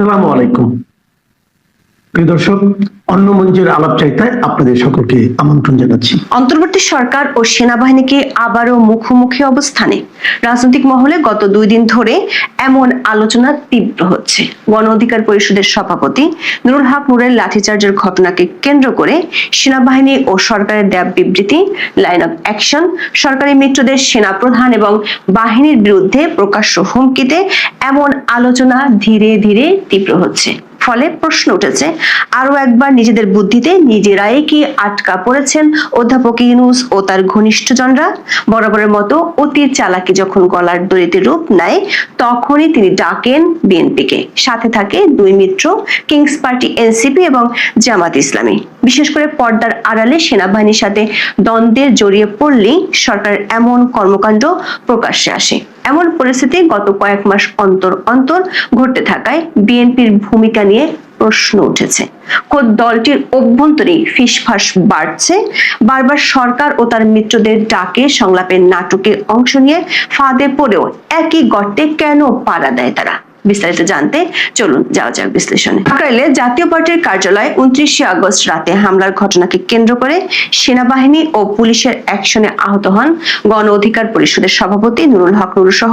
সালামু আলাইকুম। প্রিয় দর্শক, অন্য মঞ্চের আলাপ চাইতায় আপনাদের সকলকে আমন্ত্রণ জানাচ্ছি। অন্তর্বর্তী সরকার ও সেনাবাহিনীকে আবারও মুখোমুখি অবস্থানে। রাজনৈতিক মহলে গত দুই দিন ধরে এমন আলোচনা তীব্র হচ্ছে। গণ অধিকার পরিষদের সভাপতি নুরুল হক নুরের লাঠিচার্জের ঘটনাকে কেন্দ্র করে সেনাবাহিনী ও সরকারের দেয়া বিবৃতি লাইন অফ অ্যাকশন সরকারি মিত্রদের সেনা প্রধান এবং বাহিনীর বিরুদ্ধে প্রকাশ্য হুমকিতে এমন আলোচনা ধীরে ধীরে তীব্র হচ্ছে। ফলে প্রশ্ন উঠেছে আরও একবার নিজেদের বুদ্ধিতে নিজেরাই কি আটকা পড়েছেন অধ্যাপক ইউনুস ও তার ঘনিষ্ঠজনরা। বরাবরের মতো অতি চালাকি যখন গলার দড়িতে রূপ নেয়, তখনই তিনি ডাকেন বিএনপিকে। সাথে থাকে দুই মিত্র, কিংস পার্টি, এনসিপি এবং জামাত ইসলামী। বিশেষ করে পর্দার আড়ালে সেনাবাহিনীর সাথে দ্বন্দ্বে জড়িয়ে পড়লেই সরকার এমন কর্মকাণ্ড প্রকাশ্যে আসে। এমন পরিস্থিতি গত কয়েক মাস অন্তর অন্তর ঘটতে থাকায় বিএনপির ভূমিকা নিয়ে প্রশ্ন উঠেছে। খোদ দলটির অভ্যন্তরে ফিসফাস বাড়ছে? বারবার সরকার ও তার মিত্রদের ডাকে সংলাপের নাটকে অংশ নিয়ে ফাঁদে পড়েও একই গর্তে কেন পাড়া দেয় তারা? বিস্তারিত জানতে চলুন, যাওয়া যাক বিশ্লেষণে। কাকরাইলে জাতীয় পার্টির কার্যালয়ে উনত্রিশে আগস্ট রাতে হামলার ঘটনাকে কেন্দ্র করে সেনাবাহিনী ও পুলিশের অ্যাকশনে আহত হন গণ অধিকার পরিষদের সভাপতি নুরুল হক নুরু সহ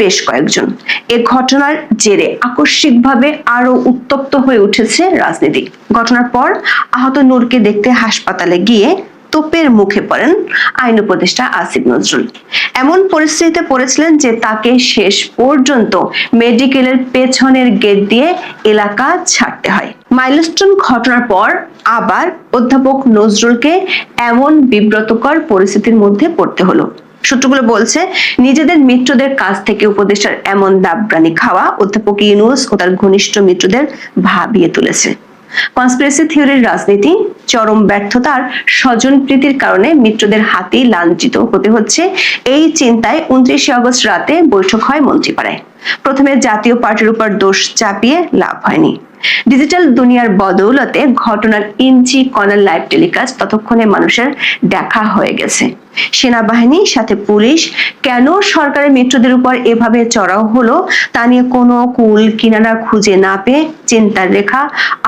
বেশ কয়েকজন। এ ঘটনার জেরে আকস্মিকভাবে আরও উত্তপ্ত হয়ে উঠেছে রাজনীতি। ঘটনার পর আহত নূরকে দেখতে হাসপাতালে গিয়ে তোপের মুখে পড়েন আইন উপদেষ্টা আসিফ নজরুল। এমন পরিস্থিতিতে পড়েছিলেন যে তাকে শেষ পর্যন্ত মেডিকেলের পেছনের গেট দিয়ে এলাকা ছাড়তে হয়। মাইলস্টোন ঘটনার পর আবার অধ্যাপক নজরুলকে এমন বিব্রতকর পরিস্থিতির মধ্যে পড়তে হলো। সূত্রগুলো বলছে, নিজেদের মিত্রদের কাছ থেকে উপদেষ্টার এমন দাবরানি খাওয়া অধ্যাপক ইউনুস ও তার ঘনিষ্ঠ মিত্রদের ভাবিয়ে তুলেছে। কনস্পিরেসি থিওরির রাজনীতি, চরম ব্যর্থতার স্বজন প্রীতির কারণে মিত্রদের হাতেই লাঞ্ছিত হতে হচ্ছে। এই চিন্তায় উনত্রিশে আগস্ট রাতে বৈঠক হয় মন্ত্রীপাড়ায়। প্রথমে জাতীয় পার্টির উপর দোষ চাপিয়ে লাভ হয়নি। ডিজিটাল দুনিয়ার বদৌলতে ঘটনার ইঞ্চি কণার লাইভ টেলিকাস্ট ততক্ষণে মানুষের দেখা হয়ে গেছে। সেনাবাহিনী, সাথে পুলিশ, কেন সরকারের মিত্রদের উপর এভাবে চড়াও হলো তা নিয়ে কোনো কুল কিনারা খুঁজে না পেয়ে চিন্তার রেখা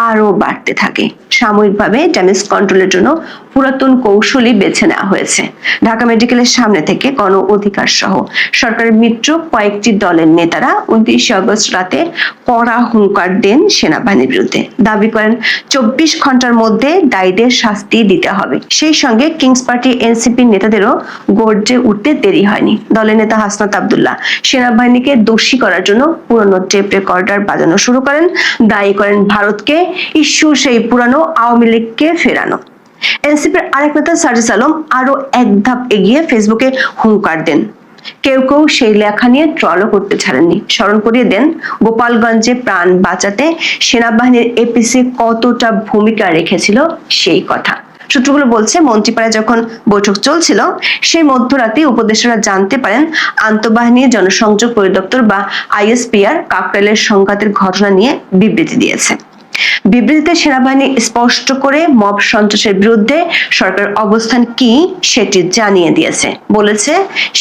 আরও বাড়তে থাকে। সাময়িকভাবে ড্যামেজ কন্ট্রোলের জন্য পুরাতন কৌশলই বেছে নেওয়া হয়েছে। ঢাকা মেডিকেলের সামনে থেকে গণ অধিকার সহ সরকারের মিত্র কয়েকটি দলের নেতারা উনত্রিশে আগস্ট রাতে কড়া হুঙ্কার দেন সেনাবাহিনীর বিরুদ্ধে। দাবি করেন, চব্বিশ ঘণ্টার মধ্যে দায়ীদের শাস্তি দিতে হবে। সেই সঙ্গে কিংস পার্টি এনসিপি নেতাদেরও গর্জে উঠতে দেরি হয়নি। দলের নেতা হাসনাত আবদুল্লাহ সেনাবাহিনীকে দোষী করার জন্য পুরনো টেপ রেকর্ডার বাজানো শুরু করেন। দায়ী করেন ভারতকে, ইস্যু সেই পুরানো আওয়ামী লীগকে ফেরানো। এনসিপির আরেক নেতা সার্জিস আলম আরও এক ধাপ এগিয়ে ফেসবুকে হুঙ্কার দেন। কেউ কেউ সেই লেখা নিয়ে ট্রলও করতে ছাড়েননি। স্মরণ করিয়ে দেন, গোপালগঞ্জে প্রাণ বাঁচাতে সেনাবাহিনীর এপিসি কতটা ভূমিকা রেখেছিল সেই কথা। সূত্রগুলো বলছে, মন্ত্রীপাড়ায় যখন বৈঠক চলছিল, সেই মধ্যরাতে উপদেষ্টারা জানতে পারেন, আন্তঃবাহিনী, জনসংযোগ পরিদপ্তর বা আইএসপিআর কাকরাইলের সংঘাতের ঘটনা নিয়ে বিবৃতি দিয়েছে। বিবৃতিতে সেনাবাহিনী স্পষ্ট করে মব সন্ত্রাসের বিরুদ্ধে সরকার অবস্থান কি সেটি জানিয়ে দিয়েছে। বলেছে,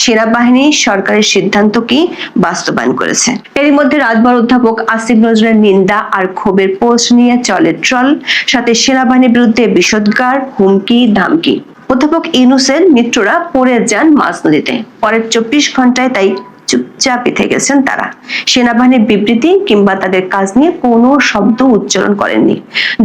সেনাবাহিনী সরকারের সিদ্ধান্ত কি বাস্তবায়ন করেছে। এরই মধ্যে রাতভর অধ্যাপক আসিফ নজরুলের নিন্দা আর ক্ষোভের পোস্ট নিয়ে চলে ট্রল, সাথে সেনাবাহিনীর বিরুদ্ধে বিষোদ্গার, হুমকি, ধামকি। অধ্যাপক ইউনুসের মিত্ররা পড়ে যান মাঝ নদীতে। পরের চব্বিশ ঘন্টায় তাই চুপচাপ পেতে গেছেন তারা। সেনাবাহিনীর বিবৃতি কিংবা তাদের কাজ নিয়ে কোনো শব্দ উচ্চারণ করেননি।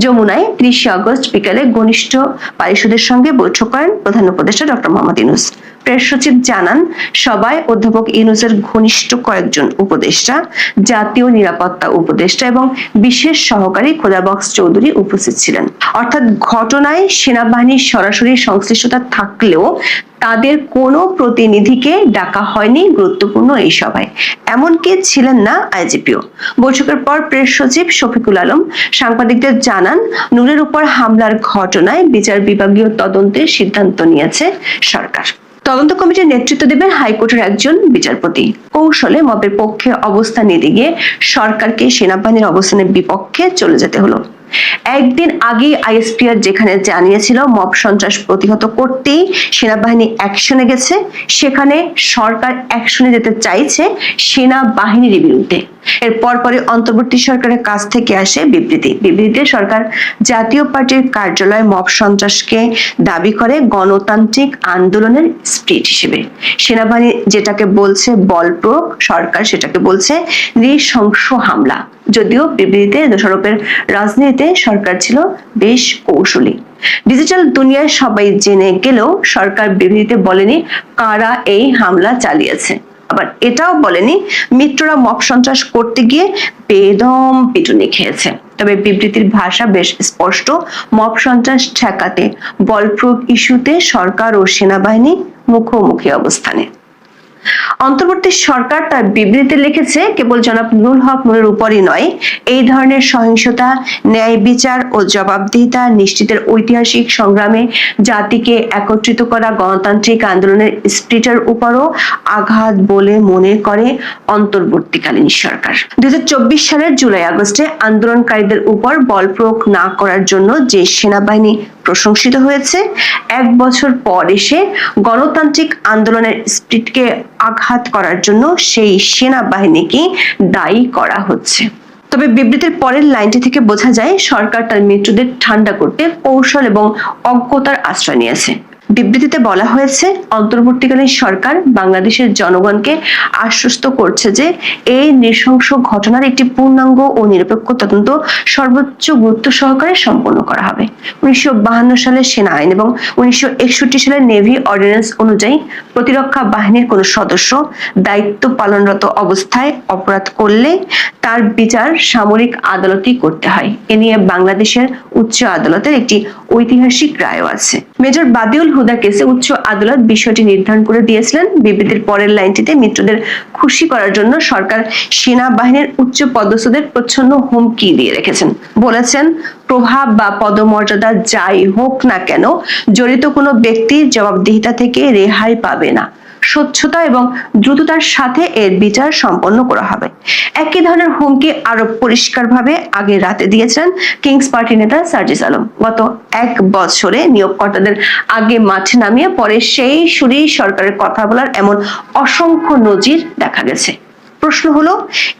যমুনায় ত্রিশে আগস্ট বিকালে ঘনিষ্ঠ পারিষদের সঙ্গে বৈঠক করেন প্রধান উপদেষ্টা ডক্টর মোহাম্মদ ইউনুস। প্রেস সচিব জানান সবাই অধ্যাপক ইউনুসের ঘনিষ্ঠ কয়েকজন উপদেষ্টা, জাতীয় নিরাপত্তা উপদেষ্টা এবং বিশেষ সহকারী খোদাবক্স চৌধুরী উপস্থিত ছিলেন। অর্থাৎ ঘটনায় সেনাবাহিনীর সরাসরি সংশ্লিষ্টতা থাকলেও তাদের কোনো প্রতিনিধিকে ডাকা হয়নি গুরুত্বপূর্ণ এই সভায়। এমনকি ছিলেন না আইজিপিও। বৈঠকের পর প্রেস সচিব শফিকুল আলম সাংবাদিকদের জানান, নূরের উপর হামলার ঘটনায় বিচার বিভাগীয় তদন্তের সিদ্ধান্ত নিয়েছে সরকার। তদন্ত কমিটির নেতৃত্ব দেবেন হাইকোর্টের একজন বিচারপতি। কৌশলে মবের পক্ষে অবস্থান নিতে গিয়ে সরকারকে সেনাবাহিনীর অবস্থানের বিপক্ষে চলে যেতে হলো। একদিন আগেই আইএসপিআর যেখানে জানিয়েছিল মব সন্ত্রাস প্রতিহত করতেই সেনাবাহিনী অ্যাকশনে গেছে। সেখানে সরকার অ্যাকশনে যেতে চাইছে সেনাবাহিনীর বিরুদ্ধে। এর পরপরই অন্তর্বর্তী সরকারের কাছ থেকে আসে বিবৃতি। বিবৃতিতে সরকার জাতীয় পার্টির কার্যালয় মব সন্ত্রাসকে দাবি করে গণতান্ত্রিক আন্দোলনের স্প্রিট হিসেবে। সেনাবাহিনী যেটাকে বলছে বল সরকার সেটাকে বলছে নৃশংস হামলা। যদিও বিবৃতিতে দোষারোপের রাজনীতিতে সরকার ছিল বেশ কৌশলী। ডিজিটাল দুনিয়ায় সবাই জেনে গেলেও সরকার বিবৃতিতে বলেনি কারা এই হামলা চালিয়েছে। আবার এটাও বলেনি মিত্ররা মব সন্ত্রাস করতে গিয়ে বেদম পিটুনি খেয়েছে। তবে বিবৃতির ভাষা বেশ স্পষ্ট, মব সন্ত্রাস ঠেকাতে বলপ্রয়োগ ইস্যুতে সরকার ও সেনাবাহিনী মুখোমুখি অবস্থানে। অন্তর্বর্তী সরকার তার বিবৃতিতে লিখেছে, কেবল জনাব নুরুল হক নুরের উপরই নয়, এই ধরনের সহিংসতা, ন্যায় বিচার ও জবাবদিহিতা নিশ্চিতের ঐতিহাসিক সংগ্রামে জাতিকে একত্রিত করা গণতান্ত্রিক আন্দোলনের স্পিরিটের উপরও আঘাত বলে মনে করে অন্তর্বর্তীকালীন সরকার। দুই হাজার চব্বিশ সালের জুলাই আগস্টে আন্দোলনকারীদের উপর বল প্রয়োগ না করার জন্য যে সেনাবাহিনী প্রশংসিত হয়েছে। এক বছর পর এসে গণতান্ত্রিক আন্দোলনের স্পিরিটকে আঘাত করার জন্য সেই সেনাবাহিনীকে দায়ী করা হচ্ছে। তবে বিবৃতির পরের লাইনটি থেকে বোঝা যায়, সরকার তার মৃত্যুদের ঠান্ডা করতে কৌশল এবং অজ্ঞতার আশ্রয় নিয়েছে। বিবৃতিতে বলা হয়েছে, অন্তর্বর্তীকালীন সরকার বাংলাদেশের জনগণকে আশ্বস্ত করছে যে এই নৃশংস ঘটনার একটি পূর্ণাঙ্গ ও নিরপেক্ষ তদন্ত সর্বোচ্চ গুরুত্ব সহকারে সম্পন্ন করা হবে। উনিশশো সালের সেনা আইন এবং উনিশশো সালের নেভি অর্ডিন্যান্স অনুযায়ী প্রতিরক্ষা বাহিনীর কোনো সদস্য দায়িত্ব পালনরত অবস্থায় অপরাধ করলে তার বিচার সামরিক আদালতই করতে হয়। এ নিয়ে বাংলাদেশের উচ্চ আদালতের একটি ঐতিহাসিক রায়ও আছে। মেজর বাদিউল হুদা কেসে উচ্চ আদালত বিষয়টি নির্ধারণ করে দিয়েছিলেন। বিবৃতির পরের লাইনটিতে মিত্রদের খুশি করার জন্য সরকার সেনাবাহিনীর উচ্চ পদস্থদের প্রচ্ছন্ন হুমকি দিয়ে রেখেছেন। বলেছেন, প্রভাব বা পদমর্যাদা যাই হোক না কেন, জড়িত কোনো ব্যক্তি জবাবদিহিতা থেকে রেহাই পাবে না। স্বচ্ছতা এবং দ্রুততার সাথে এর বিচার সম্পন্ন করা হবে। একই ধরনের হুমকি আরও পরিষ্কারভাবে আগে রাতে দিয়েছেন কিংস পার্টি নেতা সার্জিস আলম। গত এক বছরে নিয়োগকর্তাদের আগে মাঠে নামিয়ে পরে সেই সুরেই সরকারের কথা বলার এমন অসংখ্য নজির দেখা গেছে। প্রশ্ন হলো,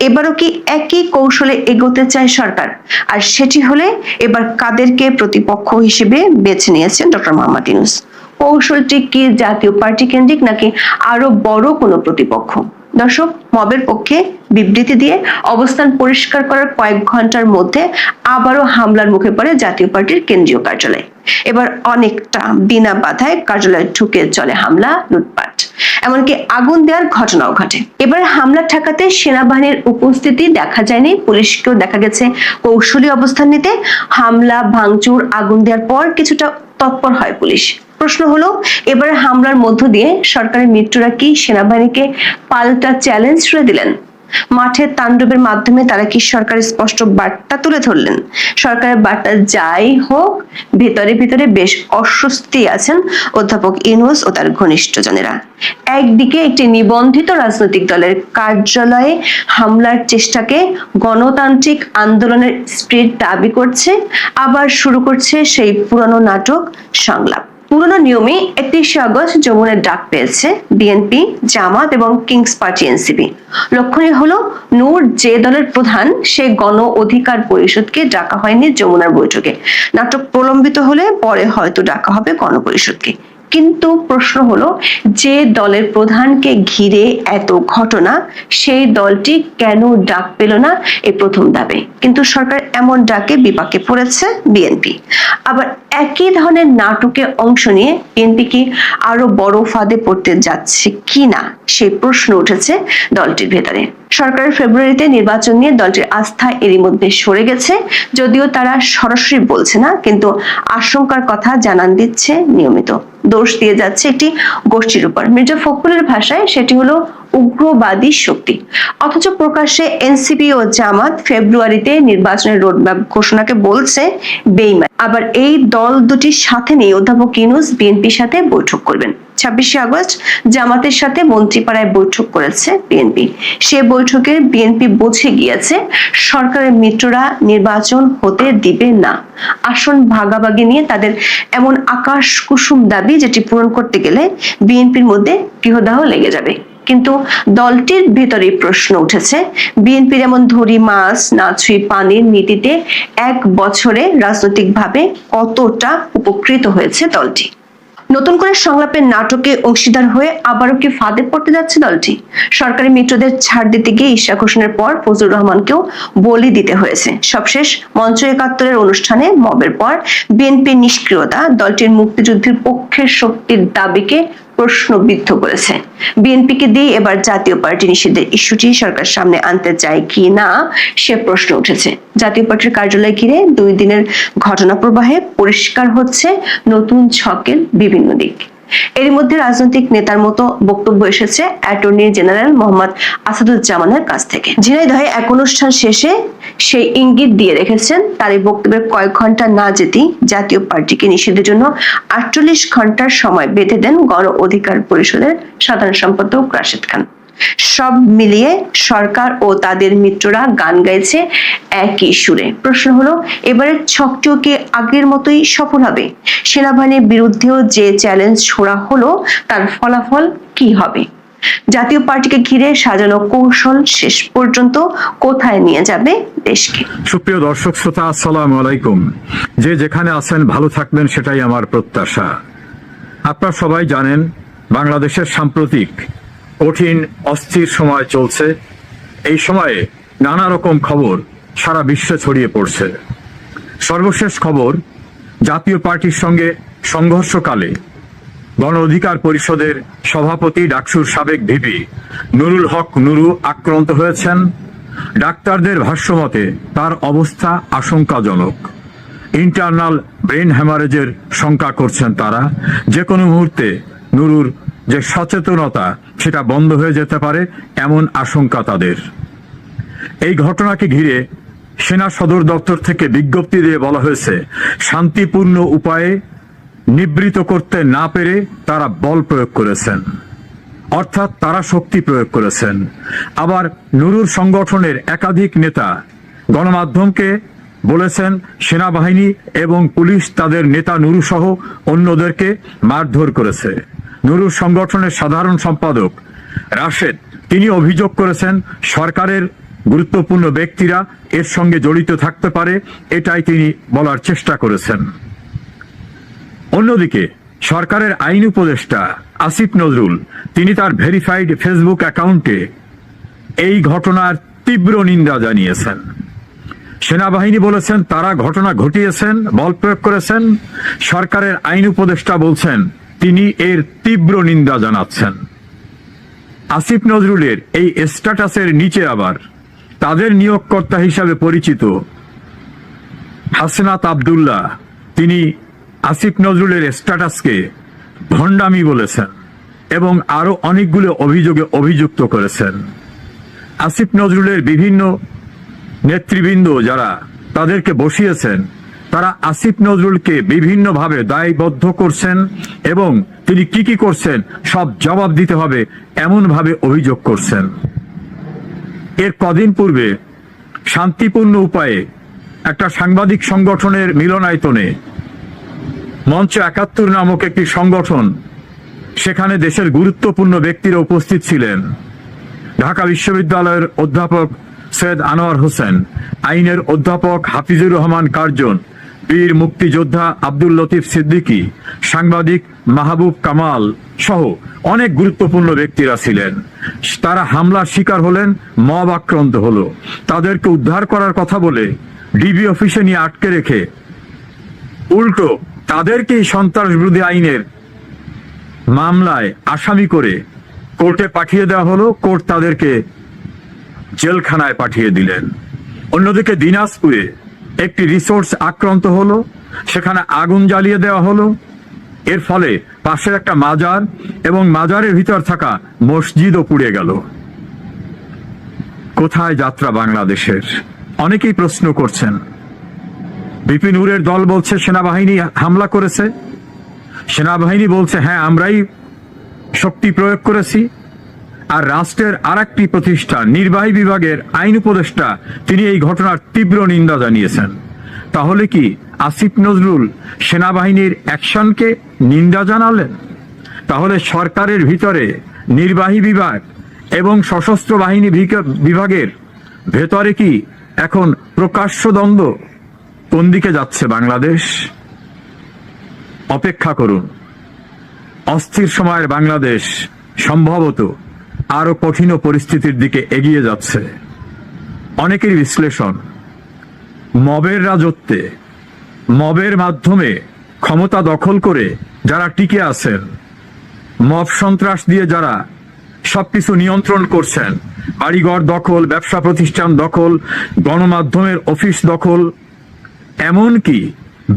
এবারও কি একই কৌশলে এগোতে চায় সরকার? আর সেটি হলে এবার কাদেরকে প্রতিপক্ষ হিসেবে বেছে নিয়েছেন ডক্টর মোহাম্মদ ইউনুস। কৌশলটি কি জাতীয় পার্টি কেন্দ্রিক নাকি আরও বড় কোনো প্রতিপক্ষ? দর্শক, মবের পক্ষে বিবৃতি দিয়ে অবস্থান পরিষ্কার করার কয়েক ঘণ্টার মধ্যে আবারও হামলার মুখে পড়ে জাতীয় পার্টির কেন্দ্রীয় কার্যালয়। এবার অনেকটা বিনা বাধায় কার্যালয়ে ঢুকে চলে হামলা, লুটপাট। এমনকি আগুন দেওয়ার ঘটনাও ঘটে। এবার হামলা ঠেকাতে সেনাবাহিনীর উপস্থিতি দেখা যায়নি, পুলিশকেও দেখা গেছে কৌশলী অবস্থান নিতে। হামলা, ভাঙচুর, আগুন দেওয়ার পর কিছুটা তৎপর হয় পুলিশ। প্রশ্ন হলো, এবারে হামলার মধ্য দিয়ে সরকারের মিত্ররা কি সেনাবাহিনীকে পাল্টা চ্যালেঞ্জ ছুড়ে দিলেন? মাঠের তাণ্ডবের মাধ্যমে তারা কি সরকারের স্পষ্ট বার্তা তুলে ধরলেন? সরকারের বার্তা যাই হোক, ভেতরে ভিতরে বেশ অস্বস্তি আছেন অধ্যাপক ইনুস ও তার ঘনিষ্ঠজনেরা। একদিকে একটি নিবন্ধিত রাজনৈতিক দলের কার্যালয়ে হামলার চেষ্টাকে গণতান্ত্রিক আন্দোলনের স্পিরিট দাবি করছে, আবার শুরু করছে সেই পুরনো নাটক সংলাপ। পুরনো নিয়মে একত্রিশে আগস্ট যমুনের ডাক পেয়েছে বিএনপি জামাত এবং কিংস পার্টি এনসিপি লক্ষণীয় হলো, নূর যে দলের প্রধান, সে গণ অধিকার পরিষদকে ডাকা হয়নি যমুনার বৈঠকে। নাটক প্রলম্বিত হলে পরে হয়তো ডাকা হবে গণপরিষদকে। কিন্তু প্রশ্ন হলো, যে দলের প্রধানকে ঘিরে এত ঘটনা, সেই দলটি কেন ডাক পেল না? এই প্রথম দাবি। কিন্তু সরকার এমন ডাকে বিপাকে পড়েছে বিএনপি। আবার একই ধরনের নাটকে অংশ নিয়ে বিএনপি কি আরও বড় ফাঁদে পড়তে যাচ্ছে কিনা, সেই প্রশ্ন উঠেছে দলটির ভেতরে। সরকারের ফেব্রুয়ারিতে নির্বাচন নিয়ে দলটির আস্থা এরই মধ্যে সরে গেছে। যদিও তারা সরাসরি বলছে না, কিন্তু আশঙ্কার কথা জানান দিচ্ছে নিয়মিত। দোষ দিয়ে যাচ্ছে একটি গোষ্ঠীর উপর। মির্জা ফখরুলের ভাষায় সেটি হলো উগ্রবাদী শক্তি। অথচ প্রকাশ্যে এনসিপি ও জামাত ফেব্রুয়ারিতে নির্বাচনের রোডম্যাপ ঘোষণাকে বলছে বেইমান। আবার এই দল দুটির সাথে নিয়ে অধ্যাপক ইউনুস বিএনপির সাথে বৈঠক করবেন। ছাব্বিশে আগস্ট জামাতের সাথে মন্ত্রীপাড়ায় বৈঠক করেছে বিএনপি। সে বৈঠকে বিএনপি বুঝে গিয়েছে সরকারের মিত্ররা নির্বাচন হতে দিবে না। আসন ভাগাভাগি নিয়ে তাদের এমন আকাশ কুসুম দাবি যেটি পূরণ করতে গেলে বিএনপির মধ্যে গৃহদাহ লেগে যাবে। কিন্তু দলটির ভেতরে প্রশ্ন উঠেছে, বিএনপির এমন ধরি মাছ না ছুঁই পানির নীতিতে এক বছরে রাজনৈতিকভাবে কতটা উপকৃত হয়েছে দলটি? নতুন করে সংলাপের নাটকে অংশীদার হয়ে আবারও কি ফাঁদে পড়তে যাচ্ছে দলটি? সরকারি মিত্রদের ছাড় দিতে গিয়ে ঈশা ঘোষণের পর ফজলুর রহমানকেও বলি দিতে হয়েছে। সবশেষ মঞ্চ একাত্তরের অনুষ্ঠানে মবের পর বিএনপির নিষ্ক্রিয়তা দলটির মুক্তিযুদ্ধের পক্ষের শক্তির দাবিকে প্রশ্নবিদ্ধ করেছে বিএনপিকে দিয়ে এবার জাতীয় পার্টি নিষেধের ইস্যুটি সরকার সামনে আনতে চায় কি না, সে প্রশ্ন উঠেছে। জাতীয় পার্টির কার্যালয় ঘিরে দুই দিনের ঘটনা প্রবাহে পরিষ্কার হচ্ছে নতুন ছকের বিভিন্ন দিক। এর মধ্যে রাজনৈতিক নেতার মতো বক্তব্য এসেছে অ্যাটর্নি জেনারেল মোহাম্মদ আসাদুজ্জামানের কাছ থেকে। ঝিনাইদহে এক অনুষ্ঠান শেষে সেই ইঙ্গিত দিয়ে রেখেছেন তার এই বক্তব্যের কয়েক ঘণ্টা না যেতেই জাতীয় পার্টিকে নিষেধের জন্য আটচল্লিশ ঘণ্টার সময় বেঁধে দেন গণ অধিকার পরিষদের সাধারণ সম্পাদক রাশেদ খান। সব মিলিয়ে সরকার ও তাদের মিত্ররা গান গাইছে একই সুরে। প্রশ্ন হলো, এবারের ছকটিও কি আগের মতোই সফল হবে? সেনাবাহিনীর বিরুদ্ধেও যে চ্যালেঞ্জ ছোড়া হলো, তার ফলাফল কি হবে? জাতীয় পার্টিকে ঘিরে সাজানো কৌশল শেষ পর্যন্ত কোথায় নিয়ে যাবে দেশকে? সুপ্রিয় দর্শক শ্রোতা, আসসালামু আলাইকুম। যে যেখানে আছেন, ভালো থাকবেন, সেটাই আমার প্রত্যাশা। আপনারা সবাই জানেন, বাংলাদেশের সাম্প্রতিক কঠিন, অস্থির সময় চলছে। এই সময়ে নানা রকম খবর সারা বিশ্বে ছড়িয়ে পড়ছে। সর্বশেষ খবর, জাতীয় পার্টির সঙ্গে সংঘর্ষকালে গণ অধিকার পরিষদের সভাপতি ডাকসুর সাবেক ভিপি নুরুল হক নুরু আক্রান্ত হয়েছেন। ডাক্তারদের ভাষ্যমতে তার অবস্থা আশঙ্কাজনক। ইন্টারনাল ব্রেন হ্যামারেজের শঙ্কা করছেন তারা। যে কোনো মুহূর্তে নুরুর যে সচেতনতা সেটা বন্ধ হয়ে যেতে পারে এমন আশঙ্কা তাদের। এই ঘটনাকে ঘিরে সেনা সদর দপ্তর থেকে বিজ্ঞপ্তি দিয়ে বলা হয়েছে, শান্তিপূর্ণ উপায়ে নিবৃত করতে না পেরে তারা বল প্রয়োগ করেছেন। অর্থাৎ তারা শক্তি প্রয়োগ করেছেন। আবার নুরুর সংগঠনের একাধিক নেতা গণমাধ্যমকে বলেছেন, সেনাবাহিনী এবং পুলিশ তাদের নেতা নুরু সহ অন্যদেরকে মারধর করেছে। নুরুর সংগঠনের সাধারণ সম্পাদক রাশেদ। তিনি অভিযোগ করেছেন, সরকারের গুরুত্বপূর্ণ ব্যক্তিরা এর সঙ্গে জড়িত থাকতে পারে, এটাই তিনি বলার চেষ্টা করেছেন। অন্যদিকে, সরকারের আইন উপদেষ্টা আসিফ নজরুল, তিনি তার ভেরিফাইড ফেসবুক অ্যাকাউন্টে এই ঘটনার তীব্র নিন্দা জানিয়েছেন। সেনাবাহিনী বলেছেন, তারা ঘটনা ঘটিয়েছেন, বল প্রয়োগ করেছেন। সরকারের আইন উপদেষ্টা বলছেন তিনি এর তীব্র নিন্দা জানাচ্ছেন। আসিফ নজরুলের এই স্ট্যাটাসের নিচে আবার তাদের নিয়োগকর্তা হিসাবে পরিচিত হাসনাত আবদুল্লাহ, তিনি আসিফ নজরুলের স্ট্যাটাসকে ভণ্ডামি বলেছেন এবং আরও অনেকগুলো অভিযোগে অভিযুক্ত করেছেন। আসিফ নজরুলের বিভিন্ন নেতৃবৃন্দ যারা তাদেরকে বসিয়েছেন তারা আসিফ নজরুলকে বিভিন্নভাবে দায়বদ্ধ করছেন এবং তিনি কি কি করছেন সব জবাব দিতে হবে এমনভাবে অভিযোগ করছেন। এর কদিন পূর্বে শান্তিপূর্ণ উপায়ে একটা সাংবাদিক সংগঠনের মিলনায়তনে মঞ্চ একাত্তর নামক একটি সংগঠন সেখানে দেশের গুরুত্বপূর্ণ ব্যক্তিরা উপস্থিত ছিলেন। ঢাকা বিশ্ববিদ্যালয়ের অধ্যাপক সৈয়দ আনোয়ার হোসেন, আইনের অধ্যাপক হাফিজুর রহমান কার্জন বীর মুক্তিযোদ্ধা আব্দুল লতিফ সিদ্দিকী, সাংবাদিক মাহবুব কামাল সহ অনেক গুরুত্বপূর্ণ ব্যক্তিরা ছিলেন। তারা হামলার শিকার হলেন, মব আক্রান্ত হলো। তাদেরকে উদ্ধার করার কথা বলে ডিবি অফিসে নিয়ে আটকে রেখে উল্টো তাদেরকেই সন্ত্রাস বিরোধী আইনের মামলায় আসামি করে কোর্টে পাঠিয়ে দেওয়া হলো। কোর্ট তাদেরকে জেলখানায় পাঠিয়ে দিলেন। অন্যদিকে দিনাজপুরে একটি রিসোর্স আক্রান্ত হলো, সেখানে আগুন জ্বালিয়ে দেওয়া হলো। এর ফলে পাশের একটা মাজার এবং মাজারের ভিতর থাকা মসজিদও পুড়ে গেল। কোথায় যাত্রা বাংলাদেশের? অনেকেই প্রশ্ন করছেন। বিপিন উরের দল বলছে, সেনাবাহিনী হামলা করেছে। সেনাবাহিনী বলছে হ্যাঁ আমরাই শক্তি প্রয়োগ করেছি। আর রাষ্ট্রের আর একটি প্রতিষ্ঠান নির্বাহী বিভাগের আইন উপদেষ্টা তিনি এই ঘটনার তীব্র নিন্দা জানিয়েছেন। তাহলে কি আসিফ নজরুল সেনাবাহিনীর অ্যাকশনকে নিন্দা জানালেন? তাহলে সরকারের ভিতরে নির্বাহী বিভাগ এবং সশস্ত্র বাহিনী বিভাগের ভেতরে কি এখন প্রকাশ্য দ্বন্দ্ব কোন দিকে যাচ্ছে বাংলাদেশ? অপেক্ষা করুন। অস্থির সময়ের বাংলাদেশ সম্ভবত আরও কঠিন পরিস্থিতির দিকে এগিয়ে যাচ্ছে। অনেকের বিশ্লেষণ, মবের রাজত্বে, মবের মাধ্যমে ক্ষমতা দখল করে যারা টিকে আছেন, মব সন্ত্রাস দিয়ে যারা সবকিছু নিয়ন্ত্রণ করছেন, বাড়িঘর দখল, ব্যবসা প্রতিষ্ঠান দখল, গণমাধ্যমের অফিস দখল, এমনকি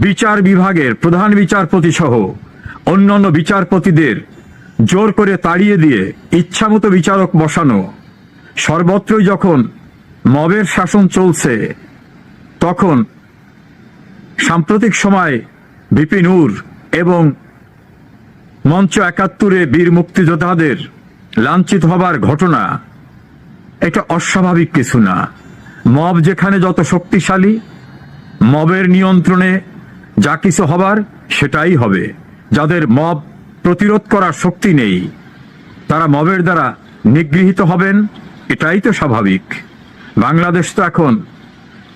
বিচার বিভাগের প্রধান বিচারপতি সহ অন্যান্য বিচারপতিদের জোর করে তাড়িয়ে দিয়ে ইচ্ছামতো বিচারক বসানো। সর্বত্রই যখন মবের শাসন চলছে, তখন সাম্প্রতিক সময় বিপিনুর এবং মঞ্চ একাত্তরে বীর মুক্তিযোদ্ধাদের লাঞ্ছিত হবার ঘটনা, এটা অস্বাভাবিক কিছু না। মব যেখানে যত শক্তিশালী, মবের নিয়ন্ত্রণে যা কিছু হবার সেটাই হবে। যাদের মব প্রতিরোধ করার শক্তি নেই। তারা মবের দ্বারা নিগৃহীত হবেন, এটাই তো স্বাভাবিক। বাংলাদেশ তো এখন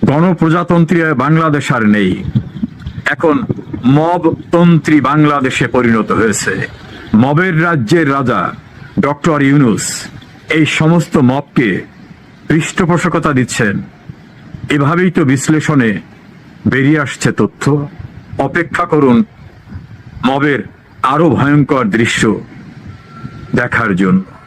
গণপ্রজাতন্ত্রী বাংলাদেশ আর নেই। এখন মবতন্ত্রী বাংলাদেশে পরিণত হয়েছে। মবের রাজ্যের রাজা ডক্টর ইউনুস এই সমস্ত মবকে পৃষ্ঠপোষকতা দিচ্ছেন। এভাবেই তো বিশ্লেষণে বেরিয়ে আসছে তথ্য। অপেক্ষা করুন, মবের আরও ভয়ঙ্কর দৃশ্য দেখার জন্য।